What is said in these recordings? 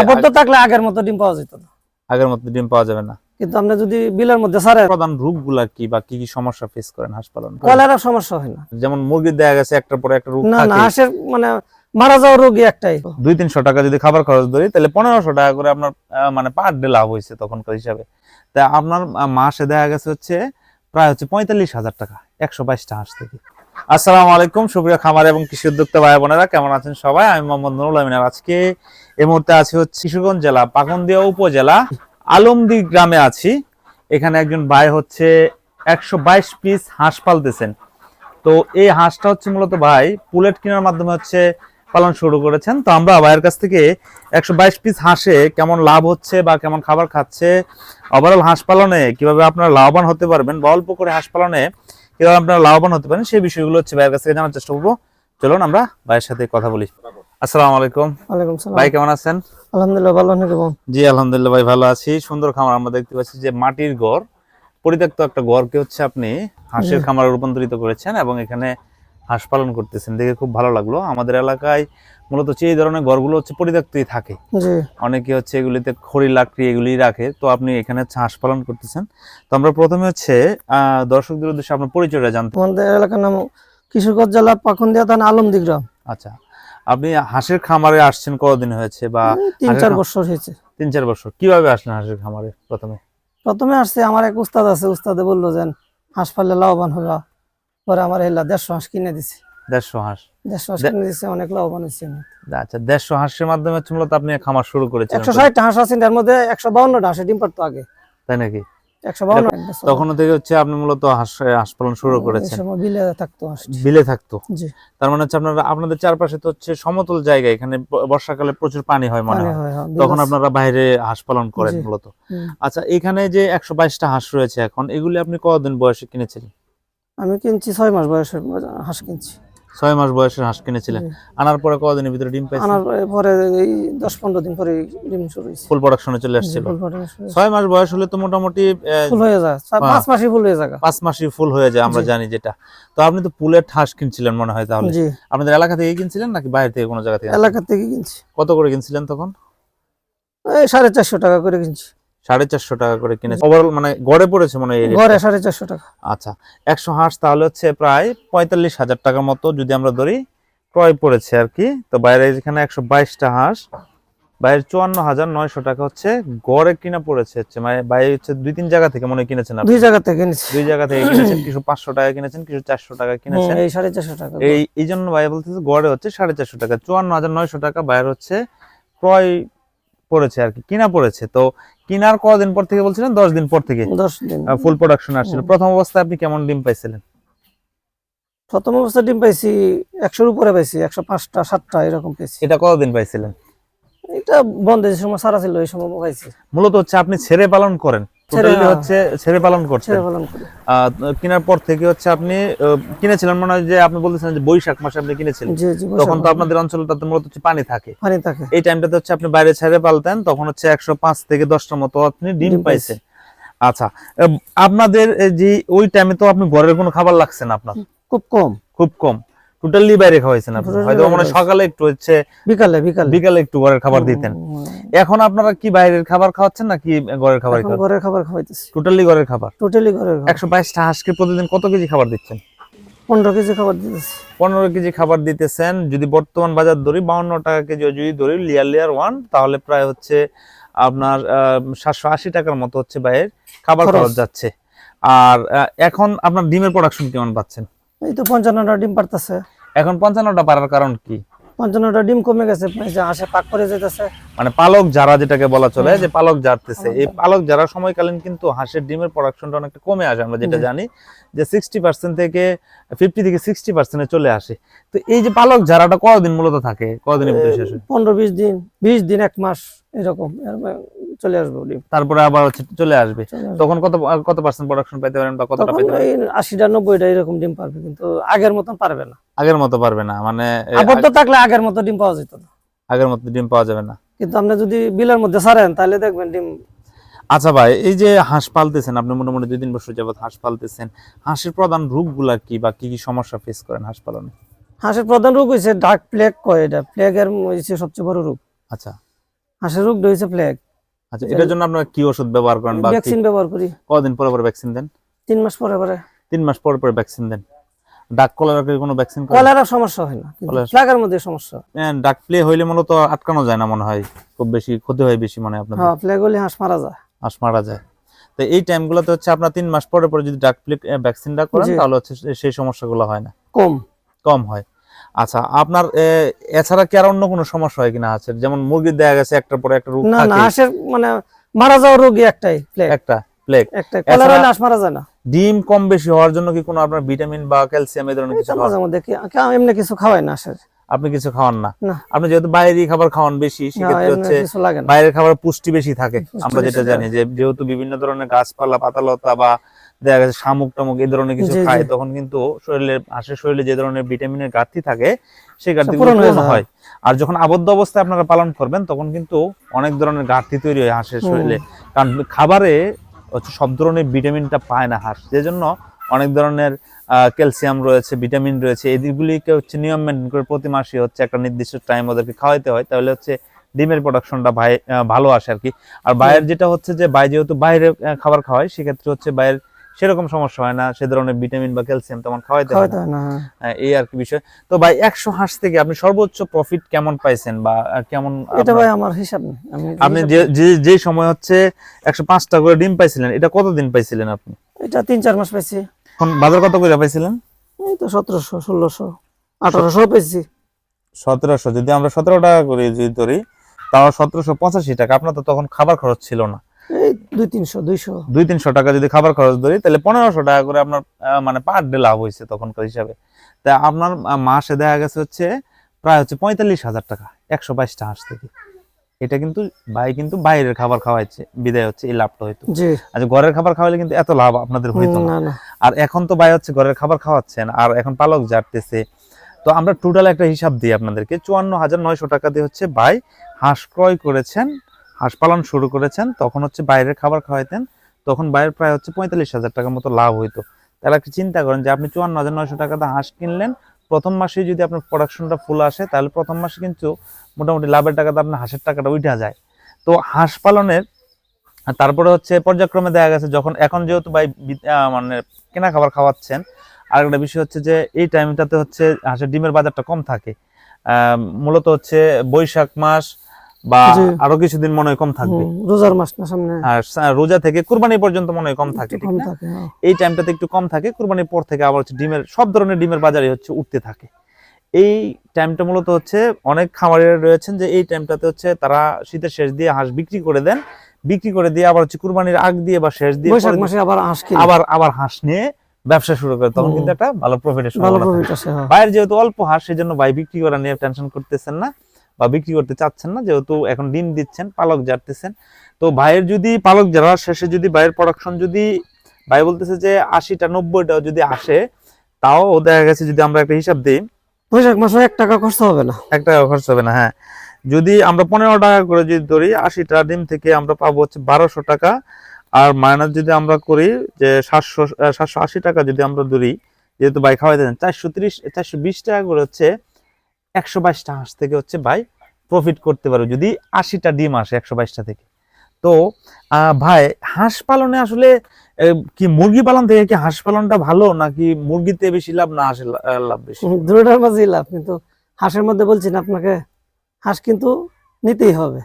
আবদ্ধ থাকলে আগের মতো ডিম পাওয়া যেত না। আগের মতো ডিম পাওয়া যাবে না। কিন্তু আপনি যদি বিলের মধ্যে প্রধান রোগগুলা কি বা কি কি সমস্যা ফেস করেন হাঁস পালন কলেরা সমস্যা হয় না। যেমন মুরগির দেখা গেছে একটার পরে একটা রোগ না না হাঁসের মানে মারা যাওয়ার রোগী একটাই। দুই তিনশো টাকা যদি খাবার খরচ ধরি তাহলে পনেরোশো টাকা করে আপনার মানে পার ডে লাভ হয়েছে তখনকার হিসাবে। তা আপনার মাসে দেখা গেছে হচ্ছে প্রায় হচ্ছে পঁয়তাল্লিশ হাজার টাকা একশো বাইশটা হাঁস থেকে। আসসালামু আলাইকুম, সুপ্রিয় খামার এবং কৃষি উদ্যোক্তা ভাই বোনেরা, কেমন আছেন সবাই? আমি মোহাম্মদ নুরুল আমিন আর আজকে এই মুহূর্তে আছি হচ্ছে কিশোরগঞ্জ জেলা, পাকন্দিয়া উপজেলা, আলমদি গ্রামে আছি। এখানে একজন ভাই হচ্ছে একশো বাইশ পিস হাঁস পালতেছেন। তো এই হাঁসটা হচ্ছে মূলত ভাই পুলেট কেনার মাধ্যমে হচ্ছে পালন শুরু করেছেন। তো আমরা ভাইয়ের কাছ থেকে একশো বাইশ পিস হাঁসে কেমন লাভ হচ্ছে বা কেমন খাবার খাচ্ছে ওভারঅল হাঁস পালনে কীভাবে আপনারা লাভবান হতে পারবেন, বা অল্প করে হাঁস পালনে কীভাবে আপনারা লাভবান হতে পারেন সেই বিষয়গুলো হচ্ছে ভাইয়ের কাছ থেকে জানার চেষ্টা করব। চলুন আমরা ভাইয়ের সাথে কথা বলি। আসসালামু আলাইকুম। ওয়ালাইকুম সালাম। ভাই কেমন আছেন? আলহামদুলিল্লাহ ভালো জি আলহামদুলিল্লাহ ভাই ভালো আছি। সুন্দর খামার আমরা দেখতে পাচ্ছি যে মাটির ঘর পরিত্যক্ত একটা ঘরকে হচ্ছে আপনি হাঁসের। খামারে রূপান্তরিত করেছেন এবং এখানে হাঁস পালন করতেছেন দেখে খুব ভালো লাগল। আমাদের এলাকায় মূলত হচ্ছে এই ধরনের ঘরগুলো হচ্ছে পরিত্যক্তই থাকে। অনেকে হচ্ছে এগুলিতে খড়ি লাকড়ি এগুলি রাখে। তো আপনি এখানে হচ্ছে হাঁস পালন করতেছেন। তো আমরা প্রথমে হচ্ছে দর্শকদের উদ্দেশ্যে আপনার পরিচয়টা জানতে আমাদের এলাকার নাম কিশোরগঞ্জ জেলা পাখন্দিয়া থানা আলমদি গ্রাম আচ্ছা। আপনি হাঁসের খামারে আসছেন কতদিন হয়েছে বা তিন চার বছর হয়েছে। তিন চার বছর। কীভাবে আসলেন হাঁসের খামারে প্রথমে? প্রথমে আসছে আমার এক উস্তাদ আছে উস্তাদে বলল যে হাঁস পাললে লাভবান হবে পরে আমার এলা দেড়শো হাঁস কিনে দিছে। দেড়শো হাঁস। দেড়শো হাঁস কিনে দিছে অনেক লাভবান হয়েছে আচ্ছা দেড়শো হাঁসের মাধ্যমে হচ্ছে মূলত আপনি খামার শুরু করেছিলেন একশো ষাটটা হাঁস আছে তার মধ্যে একশো বাউন্নটা হাঁসের ডিম পারতো আগে। তাই নাকি? তখন থেকে হচ্ছে আপনি মূলত হাঁস হাঁস পালন শুরু করেছেন। বিলে থাকতো বিলে থাকতো? তার মানে হচ্ছে আপনারা আপনাদের চারপাশে তো হচ্ছে সমতল জায়গা এখানে বর্ষাকালে প্রচুর পানি হয় মনে হয়। তখন আপনারা বাইরে হাঁস পালন করেন মূলত। আচ্ছা এখানে যে একশো বাইশটা হাঁস রয়েছে এখন এগুলি আপনি কতদিন বয়সে কিনেছিলেন? আমি কিনছি ছয় মাস বয়সের হাঁস কিনছি। ছয় মাস বয়সের হাঁস কিনেছিলেন। আনার পরে কতদিনের ভিতরে ডিম পাইছেন? আনার পরে এই দশ পনেরো দিন পরে ডিম শুরু হয়েছে। ফুল প্রোডাকশনে চলে আসছিল। ছয় মাস বয়স হলে তো মোটামুটি ফুল হয়ে যায়। হ্যাঁ। পাঁচ মাসই ফুল হয়ে যায়। পাঁচ মাসই ফুল হয়ে যায় আমরা জানি যেটা। তো আপনি তো পুলের হাঁস কিনছিলেন মনে হয় তাহলে। আপনাদের এলাকা থেকে কিনছিলেন নাকি বাইরে থেকে কোনো জায়গা থেকে? এলাকা থেকে কিনছি। কত করে কিনছিলেন তখন? সাড়ে চারশো টাকা করে কিনছি। সাড়ে চারশো টাকা করে কিনেছে। ওভারঅল মানে গড়ে পড়েছে মনে হয় টা। সাড়ে চারশো টাকা। আচ্ছা একশো হাঁস তাহলে হচ্ছে প্রায় পঁয়তাল্লিশ হাজার টাকার মতো যদি আমরা ধরি ক্রয় পড়েছে আর কি। তো বাইরে এখানে একশো বাইশটা হাঁস বাইরে চুয়ান্ন হাজার নয়শো টাকা হচ্ছে গড়ে কিনা পড়েছে হচ্ছে। মানে বাইরে হচ্ছে দুই তিন জায়গা থেকে মনে হয় কিনেছেন দুই জায়গা থেকে কিনেছি। দুই জায়গা থেকে কিনেছেন কিছু পাঁচশো টাকা কিনেছেন কিছু চারশো টাকা কিনেছেন। এই সাড়ে চারশো টাকা এই এই জন্য ভাই বলতেছে গড়ে হচ্ছে সাড়ে চারশো টাকা চুয়ান্ন হাজার নয়শো টাকা বাইরে হচ্ছে ক্রয় পড়েছে আর কি কিনা পড়েছে। তো কিনার কদিন পর থেকে বলছিলেন? দশ দিন পর থেকে। দশ দিন। ফুল প্রোডাকশন আসছিল। প্রথম অবস্থায় আপনি কেমন ডিম পাইছিলেন? প্রথম অবস্থা ডিম পাইছি একশোর উপরে পাইছি একশো পাঁচটা সাতটা এরকম পেয়েছি এটা কতদিন পাইছিলেন? এটা বন্ধের সময় সারা ছিল এই সময় পাইছি। মূলত হচ্ছে আপনি ছেড়ে পালন করেন। টোটালি। হচ্ছে ছেড়ে পালন আহ, কেনার পর থেকে হচ্ছে আপনি কিনেছিলেন মনে হয় যে আপনি বলতেছেন যে বৈশাখ মাসে আপনি কিনেছিলেন। তখন তো আপনাদের অঞ্চলটাতে মূলত হচ্ছে পানি থাকে। পানি থাকে। এই টাইমটাতে হচ্ছে আপনি বাইরে ছেড়ে পালতেন তখন হচ্ছে একশো পাঁচ থেকে দশটার মতো আপনি ডিম পাইছেন। আচ্ছা আপনাদের যে ওই টাইমে তো আপনি ঘরের কোনো খাবার লাগছে না আপনার? খুব কম। খুব কম। টোটালি বাইরে খাওয়াইছেন আপনি। হয়তো মানে সকালে একটু হচ্ছে বিকালে বিকালে। বিকালে একটু ঘরের খাবার দিতেন। এখন আপনারা কি বাইরের খাবার খাওয়াচ্ছেন নাকি ঘরের খাবার ঘরের খাবার খাওয়াইতেছি। টোটালি ঘরের খাবার? টোটালি ঘরের খাবার। একশো বাইশটা হাঁসকে প্রতিদিন কত কেজি খাবার দিচ্ছেন? পনেরো কেজি খাবার দিতেছি। পনেরো কেজি খাবার দিতেছেন। যদি বর্তমান বাজার ধরি বাউন্ন টাকা কেজি যদি ধরি লিয়ার লিয়ার ওয়ান তাহলে প্রায় হচ্ছে আপনার সাতশো আশি টাকার মতো হচ্ছে বাইরের খাবার। খরচ। যাচ্ছে। আর এখন আপনার ডিমের প্রোডাকশন কেমন পাচ্ছেন? এই তো পঞ্চান্নটা ডিম পারতেছে। এখন পঞ্চান্নটা পারার কারণ কি? পঞ্চান্নটা ডিম কমে গেছে হাঁসে পাক করে যেতেছে মানে পালক যারা যেটাকে বলা চলে যে পালক জারতেছে এই। পালক যারা সময়কালীন কিন্তু হাঁসের ডিমের প্রোডাকশনটা অনেকটা কমে আসে আমরা যেটা জানি যে সিক্সটি পার্সেন্ট থেকে ফিফটি থেকে সিক্সটি পার্সেন্টে চলে আসে। তো এই যে পালক যারাটা কতদিন মূলত থাকে? কতদিনের ভিতরে শেষ হয়? পনেরো বিশ দিন বিশ দিন এক মাস। এরকম চলে আসব ডিম। তারপরে আবার হচ্ছে চলে আসবে। তখন কত কত পার্সেন্ট প্রোডাকশন পাইতে পারেন বা কতটা পাইতে পারেন? এই আশিটা নব্বইটা এরকম ডিম পারবে কিন্তু আগের মতন পারবে না। আগের মতো পারবে না মানে আবদ্ধ থাকলে আগের মতো ডিম পাওয়া যেত না। আগের মতো ডিম পাওয়া যাবে না। কিন্তু আপনি যদি বিলের মধ্যে ছাড়েন তাহলে দেখবেন ডিম আচ্ছা ভাই এই যে হাঁস পালতেছেন আপনি মোটামুটি দুই তিন বছর যাবত হাঁস পালতেছেন হাঁসের প্রধান রোগগুলা কি বা কি কি সমস্যা ফেস করেন হাঁস পালনে? হাঁসের প্রধান রোগ হয়েছে ডার্ক প্লেগ কয় এটা। প্লেগের হয়েছে সবচেয়ে বড় রোগ। আচ্ছা। হাঁসের রোগ হয়েছে প্লেগ আচ্ছা এটার জন্য আপনারা কি ওষুধ ব্যবহার করেন বা ভ্যাকসিন ব্যবহার করি। কদিন পরে পরে ভ্যাকসিন দেন? তিন মাস পরে পরে। তিন মাস পরে পরে ভ্যাকসিন দেন। ডাক কলার কোনো ভ্যাকসিন কলেরা সমস্যা হয় না প্লেগের মধ্যে সমস্যা। ডাক প্লে হইলে মূলত আটকানো যায় না মনে হয়। খুব বেশি ক্ষতি হয় বেশি মনে হয় আপনাদের। হ্যাঁ প্লেগ হলে হাঁস মারা যায়। হাঁস মারা যায়। তো এই টাইমগুলোতে হচ্ছে আপনার তিন মাস পরে পরে যদি ডাক প্লে ভ্যাকসিনটা করেন। তাহলে হচ্ছে সেই সমস্যাগুলো হয় না। কম। কম হয়। আচ্ছা আপনার এছাড়া কি আর অন্য কোনো সমস্যা হয় কিনা আছে যেমন মুরগির দেখা গেছে একটার পরে একটা রোগ না না হাঁসের মানে মারা যাওয়ার রোগী একটাই প্লেগ একটা প্লেগ একটাই কলেরা হলে হাঁস মারা যায় না। ডিম কম বেশি হওয়ার জন্য কি কোনো আপনার ভিটামিন বা ক্যালসিয়াম এই ধরনের কিছু এটা খাওয়ান? মাঝে মধ্যে কি এমনি কিছু খাওয়াই না হাঁসের। আপনি কিছু খাওয়ান না। আপনি যেহেতু বাইরের খাবার খাওয়ান বেশি সেক্ষেত্রে হচ্ছে বাইরের খাবার পুষ্টি বেশি থাকে। আমরা যেটা জানি যে যেহেতু বিভিন্ন ধরনের গাছপালা পাতালতা বা দেখা গেছে শামুক টামুক এই ধরনের কিছু। খায় তখন কিন্তু শরীরে হাঁসের শরীরে যে ধরনের ভিটামিনের ঘাটতি থাকে সেই ঘাটতি পূরণ হয়ে পূরণ। হয়। আর যখন আবদ্ধ অবস্থায় আপনারা পালন করবেন তখন কিন্তু অনেক ধরনের ঘাটতি তৈরি হয় হাঁসের শরীরে। কারণ খাবারে হচ্ছে সব ধরনের ভিটামিনটা পায় না হাঁস। যে জন্য অনেক ধরনের ক্যালসিয়াম রয়েছে ভিটামিন রয়েছে এদিকগুলিকে হচ্ছে নিয়ম মেনটেন করে প্রতি মাসে হচ্ছে একটা নির্দিষ্ট টাইম ওদেরকে খাওয়াইতে হয়। তাহলে হচ্ছে ডিমের প্রোডাকশনটা ভাই ভালো আসে আর কি। আর বাইরের যেটা হচ্ছে যে বাই যেহেতু বাইরে খাবার খাওয়ায় সেক্ষেত্রে হচ্ছে বাইরের সেরকম সমস্যা হয় না। সে ধরনের ভিটামিন বা ক্যালসিয়াম তেমন খাওয়াইতে হয় না। হয় হ্যাঁ, এই আর কি বিষয়। তো ভাই একশো হাঁস থেকে আপনি সর্বোচ্চ প্রফিট কেমন পাইছেন বা কেমন এটা ভাই আমার হিসাব নেই। আপনি যে যে যে সময় হচ্ছে একশো পাঁচটা করে ডিম পাইছিলেন এটা কতদিন পাইছিলেন আপনি? এটা তিন চার মাস পাইছি। এখন বাজার কত করে পাইছিলেন? এই তো সতেরোশো ষোলোশো আঠারোশো পেয়েছি সতেরোশো যদি আমরা সতেরো টাকা করে যদি ধরি তাও সতেরোশো পঁচাশি টাকা। আপনার তো তখন খাবার খরচ ছিল না। এই দুই তিনশো দুইশো। দুই তিনশো টাকা যদি খাবার খরচ ধরি তাহলে পনেরোশো টাকা করে আপনার মানে পার ডে লাভ হয়েছে তখনকার হিসাবে। তা আপনার মাসে দেখা গেছে হচ্ছে প্রায় হচ্ছে পঁয়তাল্লিশ হাজার টাকা একশো বাইশটা হাঁস থেকে। এটা কিন্তু ভাই কিন্তু বাইরের খাবার খাওয়াইছে বিদায় হচ্ছে এই লাভটা হইতো জি। আচ্ছা ঘরের খাবার খাওয়ালে কিন্তু এত লাভ আপনাদের হইতো না। আর এখন তো ভাই হচ্ছে ঘরের খাবার খাওয়াচ্ছেন আর এখন পালক জারতেছে তো আমরা টোটাল একটা হিসাব দিই আপনাদেরকে চুয়ান্ন হাজার নয়শো টাকা দিয়ে হচ্ছে ভাই হাঁস ক্রয় করেছেন হাঁস পালন শুরু করেছেন তখন হচ্ছে বাইরের খাবার খাওয়াইতেন তখন বাইরের প্রায় হচ্ছে পঁয়তাল্লিশ হাজার টাকার মতো লাভ হইতো। তাহলে একটু চিন্তা করেন যে আপনি চুয়ান্ন হাজার নয়শো টাকাতে হাঁস কিনলেন প্রথম মাসে যদি আপনার প্রোডাকশনটা ফুল আসে তাহলে প্রথম মাসে কিন্তু মোটামুটি লাভের টাকাতে আপনার হাঁসের টাকাটা উঠা যায়। তো হাঁস পালনের তারপরে হচ্ছে পর্যায়ক্রমে দেখা গেছে যখন এখন যেহেতু ভাই বি- আহ, মানে কেনা খাবার খাওয়াচ্ছেন আর একটা বিষয় হচ্ছে যে এই টাইমটাতে হচ্ছে হাঁসের ডিমের বাজারটা কম থাকে। মূলত হচ্ছে বৈশাখ মাস বা আরও কিছুদিন মনে কম থাকবে। রোজার মাস না সামনে। আর রোজা থেকে কুরবানি পর্যন্ত মনে কম থাকে ঠিক না? হ্যাঁ। এই টাইমটাতে একটু কম থাকে কুরবানির পর থেকে আবার হচ্ছে ডিমের সব ধরনের ডিমের বাজারে হচ্ছে উঠতে থাকে। এই টাইমটা মূলত হচ্ছে অনেক খামারের রয়েছেন যে এই টাইমটাতে হচ্ছে তারা শীতের শেষ দিয়ে হাঁস বিক্রি করে দেন বিক্রি করে দিয়ে আবার হচ্ছে কুরবানির আগ দিয়ে বা শেষ দিয়ে বৈশাখ মাসে আবার হাঁস কিনে। আবার আবার হাঁস নিয়ে ব্যবসা শুরু করে তখন কিন্তু একটা ভালো প্রফিটের ভালো সম্ভাবনা থাকে। প্রফিট আসে হ্যাঁ। যেহেতু অল্প হাঁস সেই জন্য ভাই বিক্রি করা নিয়ে টেনশন করতেছেন না। বা বিক্রি করতে চাচ্ছেন না যেহেতু এখন ডিম দিচ্ছেন পালক জারতেছেন। তো ভাইয়ের যদি পালক জারা শেষে যদি ভাইয়ের প্রোডাকশন যদি ভাই বলতেছে যে আশিটা নব্বইটা যদি আসে তাও দেখা গেছে যদি আমরা একটা হিসাব দিই বৈশাখ মাসে এক টাকা খরচ হবে না। এক টাকা খরচ হবে না হ্যাঁ। যদি আমরা পনেরো টাকা করে যদি ধরি আশিটা ডিম থেকে আমরা পাবো হচ্ছে বারোশো টাকা। আর মাইনাস যদি আমরা করি যে সাতশো সাতশো আশি টাকা যদি আমরা ধরি যেহেতু ভাই খাওয়াই দেন চারশো তিরিশ চারশো বিশ টাকা করে হচ্ছে একশো বাইশটা হাঁস থেকে হচ্ছে ভাই প্রফিট করতে পারবে যদি আশিটা ডিম আসে একশো বাইশটা থেকে। তো ভাই হাঁস পালনে আসলে কি মুরগি পালন থেকে কি হাঁস পালনটা ভালো নাকি মুরগিতে বেশি লাভ না হাঁসের লাভ বেশি? দুটার মাঝেই লাভ কিন্তু হাঁসের মধ্যে বলছি না আপনাকে হাঁস কিন্তু নিতেই হবে।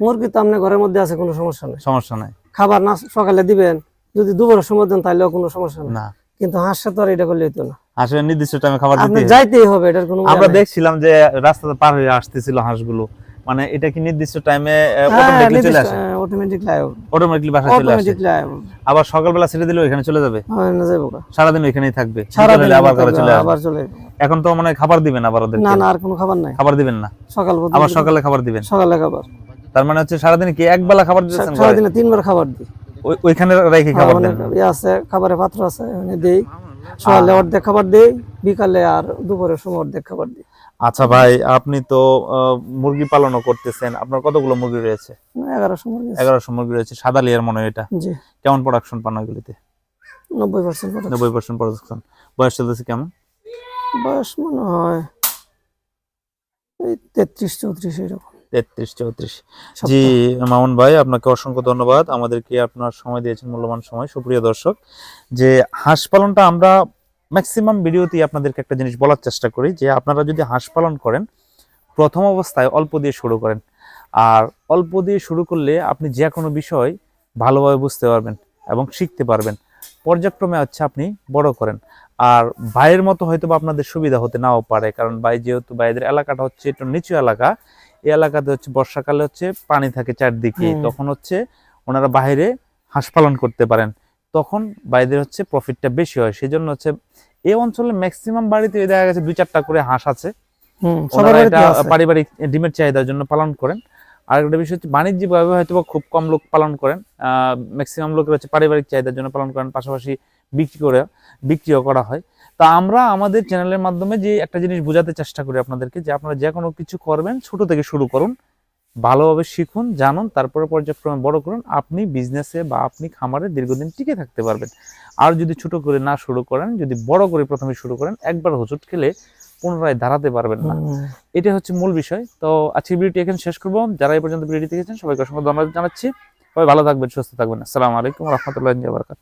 মুরগি তো আপনার ঘরের মধ্যে আছে কোনো সমস্যা নেই। সমস্যা নাই। খাবার না সকালে দিবেন যদি দুপুরের সময় দেন তাহলেও কোনো সমস্যা নেই। না। কিন্তু হাঁসটা তো আর এটা করলে হতো না। হাঁসের নির্দিষ্ট টাইমে খাবার দিতে যাইতেই হবে এটার কোনো আমরা দেখছিলাম যে রাস্তাতে পার হয়ে আসতেছিল হাঁসগুলো। মানে এটা কি নির্দিষ্ট টাইমে হ্যাঁ, অটোমেটিকলি চলে আসে? অটোমেটিক অটোমেটিকলি বাসায় চলে আসে। আবার সকালবেলা ছেড়ে দিলে ওইখানে চলে যাবে? যাব গা। সারাদিন ওইখানেই থাকবে। সারাদিন বিকালে আবার ঘরে চলে আবার চলে এখন তো মানে খাবার দিবেন আবার ওদের না না আর কোনো খাবার নাই। খাবার দিবেন না? সকাল আবার সকালে খাবার দিবেন? সকালে খাবার। তার মানে হচ্ছে সারাদিন কি এক বেলা খাবার দিচ্ছেন ঘরে? সারাদিনে তিনবার খাবার দিই। ওই- ওইখানে রেখে খাবার মানে দেন? ইয়ে আছে খাবারের পাত্র আছে ওখানে দেই। সকালে অর্ধেক খাবার দেই বিকালে আর দুপুরের সময় অর্ধেক খাবার দিই। আচ্ছা ভাই আপনি তো মুরগি পালনও করতেছেন। আপনার কতগুলো মুরগি রয়েছে? এগারোশো মুরগি রয়েছে। সাদা লিয়ার মনে হয় এটা। জি। কেমন প্রোডাকশন পান ওইগুলিতে? নব্বই পার্সেন্ট নব্বই পার্সেন্ট প্রোডাকশন বয়স চলতেছে কেমন? বয়স মনে হয় এই তেত্রিশ চৌত্রিশ এরকম। তেত্রিশ চৌত্রিশ। জি মামুন ভাই আপনাকে অসংখ্য ধন্যবাদ। আমাদেরকে আপনার সময় দিয়েছেন মূল্যবান সময়। সুপ্রিয় দর্শক যে হাঁস পালনটা আমরা ম্যাক্সিমাম ভিডিওতেই আপনাদেরকে একটা জিনিস বলার চেষ্টা করি যে আপনারা যদি হাঁস পালন করেন প্রথম অবস্থায় অল্প দিয়ে শুরু করেন। আর অল্প দিয়ে শুরু করলে আপনি যে কোনো বিষয় ভালোভাবে বুঝতে পারবেন এবং শিখতে পারবেন। পর্যায়ক্রমে হচ্ছে আপনি বড় করেন। আর বাইরের মতো হয়তো বা আপনাদের সুবিধা হতে নাও পারে কারণ বাই যেহেতু বাইরের এলাকাটা হচ্ছে একটু নিচু এলাকা এই এলাকাতে হচ্ছে বর্ষাকালে হচ্ছে পানি থাকে চারদিকে। তখন হচ্ছে ওনারা বাইরে হাঁস পালন করতে পারেন। তখন বাইরের হচ্ছে প্রফিটটা বেশি হয়। সেই জন্য হচ্ছে এই অঞ্চলে ম্যাক্সিমাম বাড়িতে দেখা গেছে দুই চারটা করে হাঁস আছে। পারিবারিক ডিমের চাহিদার জন্য পালন করেন। আর একটা বিষয় হচ্ছে বাণিজ্যিকভাবে হয়তো বা খুব কম লোক পালন করেন। ম্যাক্সিমাম লোকের হচ্ছে পারিবারিক চাহিদার জন্য পালন করেন। পাশাপাশি বিক্রি করে বিক্রিও করা হয়। তা আমরা আমাদের চ্যানেলের মাধ্যমে যে একটা জিনিস বোঝাতে চেষ্টা করি আপনাদেরকে যে আপনারা যে কোনো কিছু করবেন ছোট থেকে শুরু করুন ভালোভাবে শিখুন জানুন তারপরে পর্যায়ক্রমে বড় করুন আপনি বিজনেসে বা আপনি খামারে দীর্ঘদিন টিকে থাকতে পারবেন। আর যদি ছোট করে না শুরু করেন যদি বড় করে প্রথমে শুরু করেন একবার হোঁচট খেলে পুনরায় দাঁড়াতে পারবেন না। এটা হচ্ছে মূল বিষয়। তো আজকের ভিডিওটি এখানে শেষ করব। যারা এই পর্যন্ত ভিডিওটি দেখেছেন সবাইকে অসংখ্য ধন্যবাদ জানাচ্ছি। সবাই ভালো থাকবেন সুস্থ থাকবেন। আসসালামু আলাইকুম রহমতুল্লাহ বারকাত